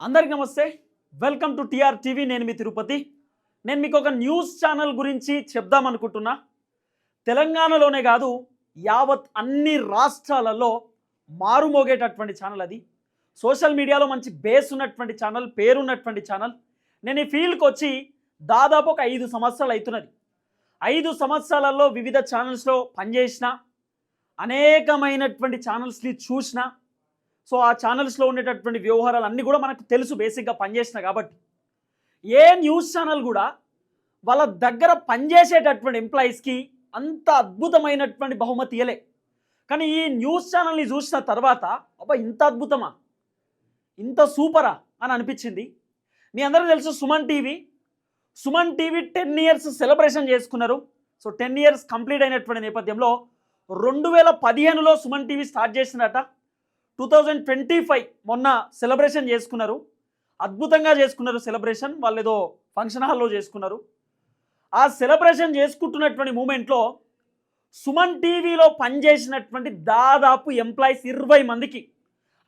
అందరికీ నమస్తే. Welcome to TR TV. నేను మీ తిరుపతి. నేను మీకు ఒక న్యూస్ ఛానల్ గురించి చెప్దామనుకుంటున్నా తెలంగాణలోనే కాదు యావత్ అన్ని రాష్ట్రాలలో మారుమోగేటటువంటి ఛానల్ అది. సోషల్ మీడియాలో మంచి బేస్ ఉన్నటువంటి ఛానల్ పేరున్నటువంటి ఛానల్. నేను ఈ ఫీల్డ్కి వచ్చి దాదాపు ఒక ఐదు సంవత్సరాలు అవుతున్నది. ఐదు సంవత్సరాలలో వివిధ ఛానల్స్లో పనిచేసిన అనేకమైనటువంటి ఛానల్స్ని చూసిన సో ఆ ఛానల్స్లో ఉండేటటువంటి వ్యవహారాలు అన్నీ కూడా మనకు తెలుసు బేసిక్గా పనిచేసిన కాబట్టి. ఏ న్యూస్ ఛానల్ కూడా వాళ్ళ దగ్గర పనిచేసేటటువంటి ఎంప్లాయీస్కి అంత అద్భుతమైనటువంటి బహుమతి ఇయలే కానీ ఈ న్యూస్ ఛానల్ని చూసిన తర్వాత అబ్బా ఇంత అద్భుతమా? ఇంత సూపరా? అని అనిపించింది. మీ అందరూ తెలుసు Suman TV. Suman TV ten years celebration చేసుకున్నారు. సో టెన్ ఇయర్స్ కంప్లీట్ అయినటువంటి నేపథ్యంలో రెండు వేల పదిహేనులో సుమన్ టీవీ స్టార్ట్ చేసినట టూ థౌజండ్ ట్వంటీ ఫైవ్ మొన్న సెలబ్రేషన్ చేసుకున్నారు. అద్భుతంగా చేసుకున్నారు సెలబ్రేషన్ వాళ్ళు ఏదో ఫంక్షన్ హాల్లో చేసుకున్నారు. ఆ సెలబ్రేషన్ చేసుకుంటున్నటువంటి మూమెంట్లో సుమన్ టీవీలో పనిచేసినటువంటి దాదాపు ఎంప్లాయీస్ ఇరవై మందికి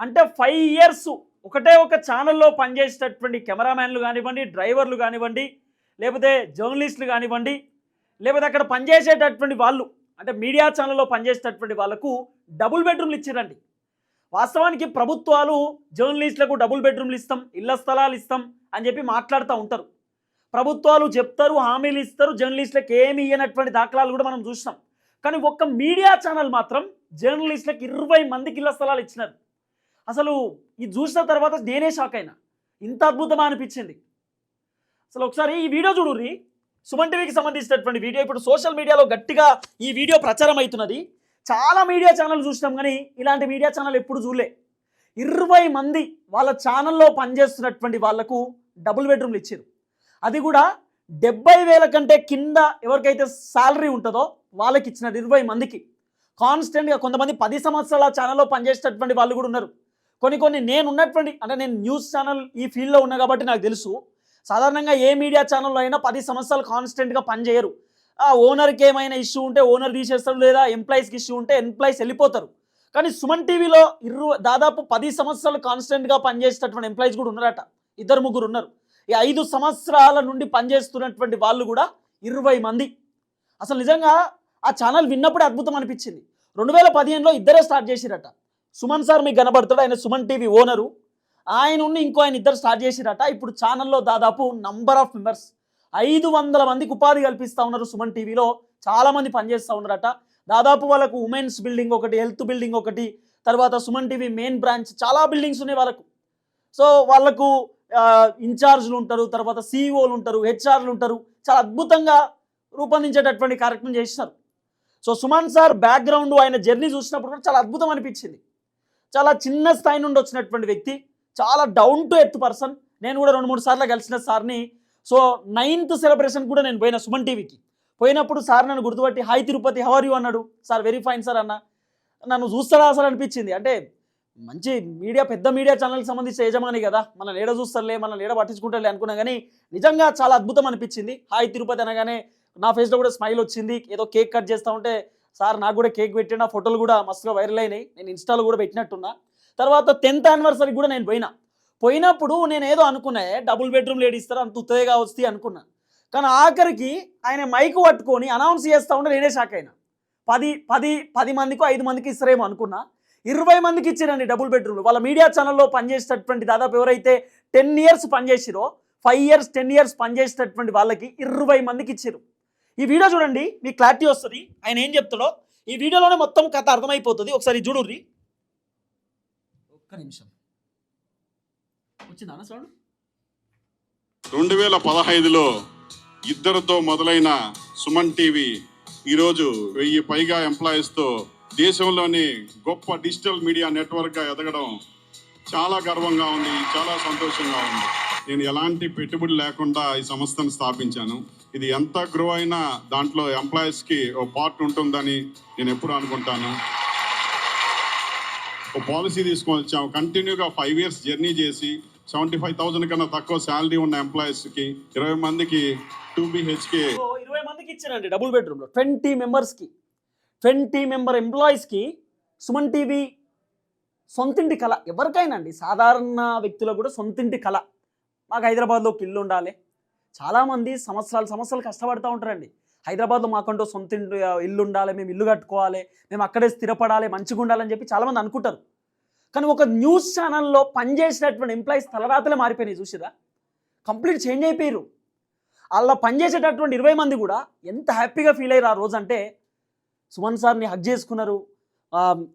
అంటే ఫైవ్ ఇయర్స్ ఒకటే ఒక ఛానల్లో పనిచేసేటటువంటి కెమెరామ్యాన్లు కానివ్వండి డ్రైవర్లు కానివ్వండి లేకపోతే జర్నలిస్టులు కానివ్వండి లేకపోతే అక్కడ పనిచేసేటటువంటి వాళ్ళు అంటే మీడియా ఛానల్లో పనిచేసేటటువంటి వాళ్ళకు డబుల్ బెడ్రూమ్లు ఇచ్చారండి. వాస్తవానికి ప్రభుత్వాలు జర్నలిస్టులకు డబుల్ బెడ్రూమ్లు ఇస్తాం ఇళ్ళ స్థలాలు ఇస్తాం అని చెప్పి మాట్లాడుతూ ఉంటారు. ప్రభుత్వాలు చెప్తారు హామీలు ఇస్తారు జర్నలిస్టులకు ఏమి ఇయ్యనటువంటి దాఖలాలు కూడా మనం చూసినాం. కానీ ఒక్క మీడియా ఛానల్ మాత్రం జర్నలిస్టులకు ఇరవై మందికి ఇళ్ళ స్థలాలు ఇచ్చినారు. అసలు ఇది చూసిన తర్వాత నేనే షాక్ అయినా. ఇంత అద్భుతమా అనిపించింది. అసలు ఒకసారి ఈ వీడియో చూడుర్రి. సుమన్ టీవీకి సంబంధించినటువంటి వీడియో ఇప్పుడు సోషల్ మీడియాలో గట్టిగా ఈ వీడియో ప్రచారం అవుతున్నది. చాలా మీడియా ఛానల్ చూసినాం కానీ ఇలాంటి మీడియా ఛానల్ ఎప్పుడు చూడలే. ఇరవై మంది వాళ్ళ ఛానల్లో పనిచేస్తున్నటువంటి వాళ్ళకు డబుల్ బెడ్రూమ్లు ఇచ్చారు. అది కూడా డెబ్బై వేల కంటే కింద ఎవరికైతే శాలరీ ఉంటుందో వాళ్ళకి ఇచ్చినారు ఇరవై మందికి. కాన్స్టెంట్గా కొంతమంది పది సంవత్సరాల ఛానల్లో పనిచేసేటటువంటి వాళ్ళు కూడా ఉన్నారు. కొన్ని కొన్ని నేను ఉన్నటువంటి అంటే నేను న్యూస్ ఛానల్ ఈ ఫీల్డ్లో ఉన్నా కాబట్టి నాకు తెలుసు. సాధారణంగా ఏ మీడియా ఛానల్లో అయినా పది సంవత్సరాలు కాన్స్టెంట్గా పనిచేయరు. ఆ ఓనర్కి ఏమైనా ఇష్యూ ఉంటే ఓనర్ తీసేస్తారు లేదా ఎంప్లాయీస్కి ఇష్యూ ఉంటే ఎంప్లాయీస్ వెళ్ళిపోతారు. కానీ సుమన్ టీవీలో ఇరు దాదాపు పది సంవత్సరాలు కాన్స్టెంట్గా పనిచేసేటటువంటి ఎంప్లాయీస్ కూడా ఉన్నారట. ఇద్దరు ముగ్గురు ఉన్నారు. ఈ ఐదు సంవత్సరాల నుండి పనిచేస్తున్నటువంటి వాళ్ళు కూడా ఇరవై మంది. అసలు నిజంగా ఆ ఛానల్ విన్నప్పుడే అద్భుతం అనిపించింది. రెండు వేల పదిహేనులో ఇద్దరే స్టార్ట్ చేసిరట. సుమన్ సార్ మీకు కనబడతాడు ఆయన సుమన్ టీవీ ఓనరు. ఆయన ఉండి ఇంకో ఆయన ఇద్దరు స్టార్ట్ చేసిరట. ఇప్పుడు ఛానల్లో దాదాపు నంబర్ ఆఫ్ మెంబర్స్ ఐదు వందల మందికి ఉపాధి కల్పిస్తూ ఉన్నారు సుమన్ టీవీలో. చాలామంది పనిచేస్తూ ఉన్నారట. దాదాపు వాళ్ళకు ఉమెన్స్ బిల్డింగ్ ఒకటి హెల్త్ బిల్డింగ్ ఒకటి తర్వాత సుమన్ టీవీ మెయిన్ బ్రాంచ్ చాలా బిల్డింగ్స్ ఉన్నాయి వాళ్ళకు. సో వాళ్ళకు ఇన్ఛార్జ్లు ఉంటారు తర్వాత సీఈఓలు ఉంటారు హెచ్ఆర్లు ఉంటారు. చాలా అద్భుతంగా రూపొందించేటటువంటి కార్యక్రమం చేసినారు. సో సుమన్ సార్ బ్యాక్గ్రౌండ్ ఆయన జర్నీ చూసినప్పుడు కూడా చాలా అద్భుతం అనిపించింది. చాలా చిన్న స్థాయి నుండి వచ్చినటువంటి వ్యక్తి చాలా డౌన్ టు ఎర్త్ పర్సన్. నేను కూడా రెండు మూడు సార్లు కలిసిన సార్ని సో నైన్త్ సెలబ్రేషన్ కూడా నేను పోయిన సుమన్ టీవీకి. పోయినప్పుడు సార్ నన్ను గుర్తుపట్టి hi Tirupati how are you అన్నాడు. సార్ వెరీ ఫైన్ సార్ అన్న. నన్ను చూస్తారా అసలు అనిపించింది. అంటే మంచి మీడియా పెద్ద మీడియా ఛానల్కి సంబంధించిన యజమాని కదా. మన ఏడ చూస్తారులే మన ఏడ పట్టించుకుంటారులే అనుకున్నా కానీ నిజంగా చాలా అద్భుతం అనిపించింది. హాయ్ తిరుపతి అనగానే నా ఫేస్లో కూడా స్మైల్ వచ్చింది. ఏదో కేక్ కట్ చేస్తూ ఉంటే సార్ నాకు కూడా కేక్ పెట్టిన ఫోటోలు కూడా మస్తుగా వైరల్ అయినాయి. నేను ఇన్స్టాలో కూడా పెట్టినట్టున్నా. తర్వాత టెన్త్ యానివర్సరీ కూడా నేను పోయినా. పోయినప్పుడు నేను ఏదో అనుకున్నా డబుల్ బెడ్రూమ్ లేడీ ఇస్తారు అంత ఉత్తగా వస్తాయి అనుకున్నా. కానీ ఆఖరికి ఆయన మైక్ పట్టుకొని అనౌన్స్ చేస్తూ ఉంటే నేనే షాక్ అయినా. పది పది పది మందికి ఐదు మందికి ఇస్తారేమో అనుకున్నా. ఇరవై మందికి ఇచ్చారండి డబుల్ బెడ్రూమ్లు వాళ్ళ మీడియా ఛానల్లో పనిచేసేటటువంటి దాదాపు ఎవరైతే టెన్ ఇయర్స్ పనిచేసిరో ఫైవ్ ఇయర్స్ టెన్ ఇయర్స్ పనిచేసేటటువంటి వాళ్ళకి ఇరవై మందికి ఇచ్చారు ఈ వీడియో చూడండి మీకు క్లారిటీ వస్తుంది. ఆయన ఏం చెప్తాడో ఈ వీడియోలోనే మొత్తం కథ అర్థమైపోతుంది. ఒకసారి చూడుర్రి. ఒక్క నిమిషం. వచ్చిందా సౌండ్? రెండు వేల పదహైదులో ఇద్దరితో మొదలైన సుమన్ టీవీ ఈరోజు వెయ్యి పైగా ఎంప్లాయీస్తో దేశంలోని గొప్ప డిజిటల్ మీడియా నెట్వర్క్గా ఎదగడం చాలా గర్వంగా ఉంది చాలా సంతోషంగా ఉంది. నేను ఎలాంటి పెట్టుబడి లేకుండా ఈ సంస్థను స్థాపించాను. ఇది ఎంత గ్రో అయినా దాంట్లో ఎంప్లాయీస్కి ఓ పార్ట్ ఉంటుందని నేను ఎప్పుడు అనుకుంటాను. ఒక పాలసీ తీసుకొని వచ్చాము. కంటిన్యూగా ఫైవ్ ఇయర్స్ జర్నీ చేసి సెవెంటీ ఫైవ్ థౌసండ్ కన్నా తక్కువ శాలరీ ఉన్న ఎంప్లాయీస్కి ఇరవై మందికి టూ బిహెచ్కే. ఇరవై మందికి ఇచ్చారండి డబుల్ బెడ్రూమ్లో. ట్వంటీ మెంబర్స్కి. ట్వంటీ మెంబర్ ఎంప్లాయీస్కి సుమన్ టీవీ సొంతింటి కళ. ఎవరికైనా అండి సాధారణ వ్యక్తులకు కూడా సొంతింటి కళ. మాకు హైదరాబాద్లో ఒక ఇల్లు ఉండాలి. చాలామంది సంవత్సరాలు సంవత్సరాలు కష్టపడుతూ ఉంటారండి. హైదరాబాద్లో మాకంటూ సొంత ఇల్లు ఉండాలి మేము ఇల్లు కట్టుకోవాలి మేము అక్కడే స్థిరపడాలి మంచిగా ఉండాలని చెప్పి చాలామంది అనుకుంటారు. కానీ ఒక న్యూస్ ఛానల్లో పనిచేసేటటువంటి ఎంప్లాయీస్ తలరాతలే మారిపోయినాయి చూసిరా కంప్లీట్ చేంజ్ అయిపోయారు అలా పనిచేసేటటువంటి ఇరవై మంది కూడా ఎంత హ్యాపీగా ఫీల్ అయ్యారు ఆ రోజు అంటే సుమన్ సార్ని హక్ చేసుకున్నారు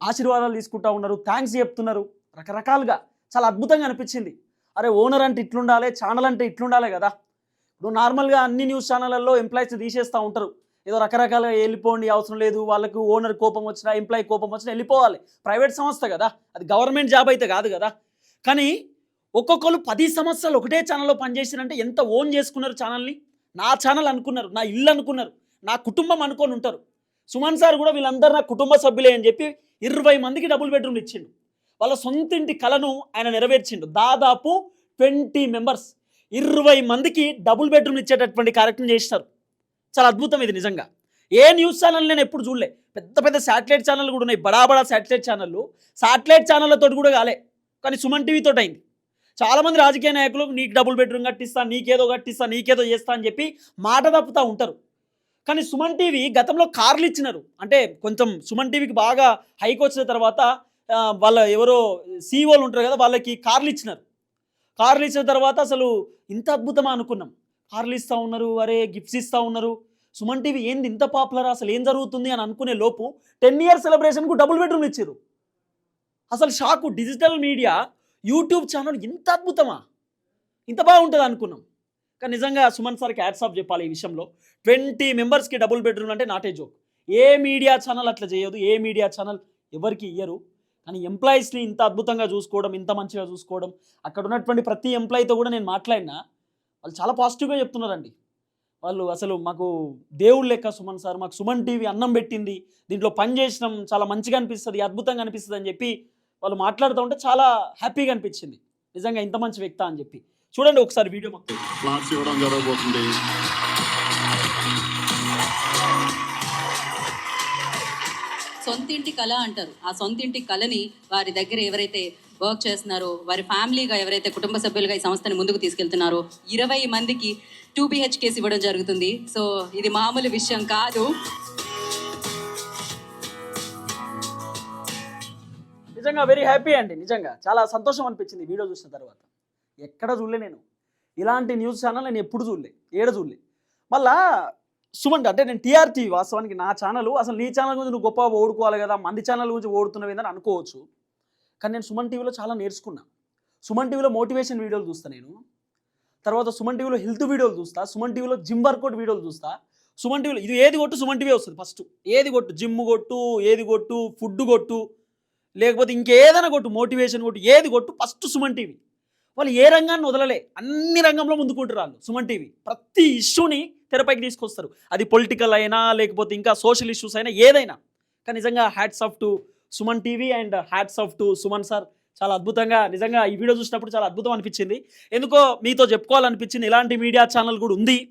ఆశీర్వాదాలు తీసుకుంటా ఉన్నారు థ్యాంక్స్ చెప్తున్నారు రకరకాలుగా. చాలా అద్భుతంగా అనిపించింది. అరే ఓనర్ అంటే ఇట్లుండాలి ఛానల్ అంటే ఇట్లుండాలి కదా. ఇప్పుడు నార్మల్గా అన్ని న్యూస్ ఛానళ్ళల్లో ఎంప్లాయీస్ తీసేస్తూ ఉంటారు. ఏదో రకరకాలుగా వెళ్ళిపోండి అవసరం లేదు. వాళ్ళకు ఓనర్ కోపం వచ్చినా ఎంప్లాయీ కోపం వచ్చినా వెళ్ళిపోవాలి. ప్రైవేట్ సంస్థ కదా. అది గవర్నమెంట్ జాబ్ అయితే కాదు కదా. కానీ ఒక్కొక్కరు పది సంవత్సరాలు ఒకటే ఛానల్లో పనిచేసినంటే ఎంత ఓన్ చేసుకున్నారు ఛానల్ని నా? ఛానల్ అనుకున్నారు నా ఇల్లు అనుకున్నారు నా కుటుంబం అనుకొని ఉంటారు. సుమన్ సార్ కూడా వీళ్ళందరూ నా కుటుంబ సభ్యులే అని చెప్పి ఇరవై మందికి డబుల్ బెడ్రూమ్లు ఇచ్చిండు. వాళ్ళ సొంత ఇంటి కలను ఆయన నెరవేర్చిండు. దాదాపు ట్వంటీ మెంబర్స్ ఇరవై మందికి డబుల్ బెడ్రూమ్లు ఇచ్చేటటువంటి కార్యక్రమం చేసినారు చాలా అద్భుతం ఇది నిజంగా. ఏ న్యూస్ ఛానల్ నేను ఎప్పుడు చూడలే. పెద్ద పెద్ద శాటిలైట్ ఛానల్ కూడా ఉన్నాయి. బడా బడా శాటిలైట్ ఛానళ్ళు శాటిలైట్ ఛానళ్ళతో కూడా కాలే. కానీ సుమన్ టీవీతో అయింది. చాలామంది రాజకీయ నాయకులు నీకు డబుల్ బెడ్రూమ్ కట్టిస్తా నీకేదో కట్టిస్తా నీకేదో చేస్తా అని చెప్పి మాట తప్పుతూ ఉంటారు. కానీ సుమన్ టీవీ గతంలో కార్లు ఇచ్చినారు. అంటే కొంచెం సుమన్ టీవీకి బాగా హైక్ వచ్చిన తర్వాత వాళ్ళ ఎవరో సీఓలు ఉంటారు కదా వాళ్ళకి కార్లు ఇచ్చినారు. కార్లు ఇచ్చిన తర్వాత అసలు ఇంత అద్భుతమా అనుకున్నాం. కార్లు ఇస్తూ ఉన్నారు అరే గిఫ్ట్స్ ఇస్తూ ఉన్నారు. సుమన్ టీవీ ఏంది ఇంత పాపులర్ అసలు ఏం జరుగుతుంది అని అనుకునే లోపు టెన్ ఇయర్ సెలబ్రేషన్కు డబుల్ బెడ్రూమ్లు ఇచ్చారు అసలు shock digital media YouTube channel ఇంత అద్భుతమా? ఇంత బాగుంటుంది అనుకున్నాం. కానీ నిజంగా సుమన్ సార్కి యాడ్స్ ఆఫ్ చెప్పాలి ఈ విషయంలో. ట్వంటీ మెంబర్స్కి డబుల్ బెడ్రూమ్ అంటే నాటే జోక్ ఏ మీడియా ఛానల్ అట్లా చేయదు ఏ మీడియా ఛానల్ ఎవరికి ఇయ్యరు. కానీ ఎంప్లాయీస్ని ఇంత అద్భుతంగా చూసుకోవడం ఇంత మంచిగా చూసుకోవడం అక్కడ ఉన్నటువంటి ప్రతి ఎంప్లాయీతో కూడా నేను మాట్లాడినా వాళ్ళు చాలా పాజిటివ్గా చెప్తున్నారండి. వాళ్ళు అసలు మాకు దేవుడు లెక్క సుమన్ సార్ మాకు సుమన్ టీవీ అన్నం పెట్టింది దీంట్లో పని చేసినాం చాలా మంచిగా అనిపిస్తుంది అద్భుతంగా అనిపిస్తుంది అని చెప్పి వాళ్ళు మాట్లాడుతూ ఉంటే చాలా హ్యాపీగా అనిపించింది. నిజంగా ఇంత మంచి వ్యక్త అని చెప్పి. చూడండి ఒకసారి వీడియో మొత్తం. ఫ్లాట్స్ ఇవ్వడం జరగబోతుంది. సొంతింటి కళ అంటారు. ఆ సొంతింటి కళని వారి దగ్గర ఎవరైతే వర్క్ చేస్తున్నారో. వారి ఫ్యామిలీగా ఎవరైతే కుటుంబ సభ్యులుగా ఈ సంస్థని ముందుకు తీసుకెళ్తున్నారో ఇరవై మందికి టూ బిహెచ్కేస్ ఇవ్వడం జరుగుతుంది. సో ఇది మామూలు విషయం కాదు. నిజంగా వెరీ హ్యాపీ అండి. నిజంగా చాలా సంతోషం అనిపించింది వీడియో చూసిన తర్వాత. ఎక్కడ చూడలే నేను. ఇలాంటి న్యూస్ ఛానల్ నేను ఎప్పుడు చూడలే. ఏడ చూడలే. మళ్ళా సుమన్ అంటే నేను టీఆర్టీ వాస్తవానికి నా ఛానల్. అసలు నీ ఛానల్ గురించి నువ్వు గొప్పగా ఓడుకోవాలి కదా మంది ఛానల్ గురించి ఓడుతున్నవి అని అనుకోవచ్చు. కానీ నేను సుమన్ టీవీలో చాలా నేర్చుకున్నా. సుమన్ టీవీలో మోటివేషన్ వీడియోలు చూస్తా నేను. తర్వాత సుమన్ టీవీలో హెల్త్ వీడియోలు చూస్తా. సుమన్ టీవీలో జిమ్ వర్కౌట్ వీడియోలు చూస్తా. సుమన్ టీవీలో ఇది ఏది కొట్టు సుమన్ టీవీ వస్తుంది ఫస్ట్. ఏది కొట్టు? జిమ్ కొట్టు ఏది కొట్టు? ఫుడ్ కొట్టు. లేకపోతే ఇంకేదైనా కొట్టు మోటివేషన్ కొట్టు. ఏది కొట్టు? First Suman TV. వాళ్ళు ఏ రంగాన్ని వదలలే. అన్ని రంగంలో ముందుకుంటారు వాళ్ళు సుమన్ టీవీ. ప్రతి ఇష్యూని తెరపైకి తీసుకొస్తారు. అది పొలిటికల్ అయినా లేకపోతే ఇంకా సోషల్ ఇష్యూస్ అయినా ఏదైనా. కానీ నిజంగా hats off to Suman TV and hats off to Suman sir. చాలా అద్భుతంగా నిజంగా ఈ వీడియో చూసినప్పుడు చాలా అద్భుతం అనిపించింది. ఎందుకో మీతో చెప్పుకోవాలనిపించింది. ఇలాంటి మీడియా ఛానల్ కూడా ఉంది.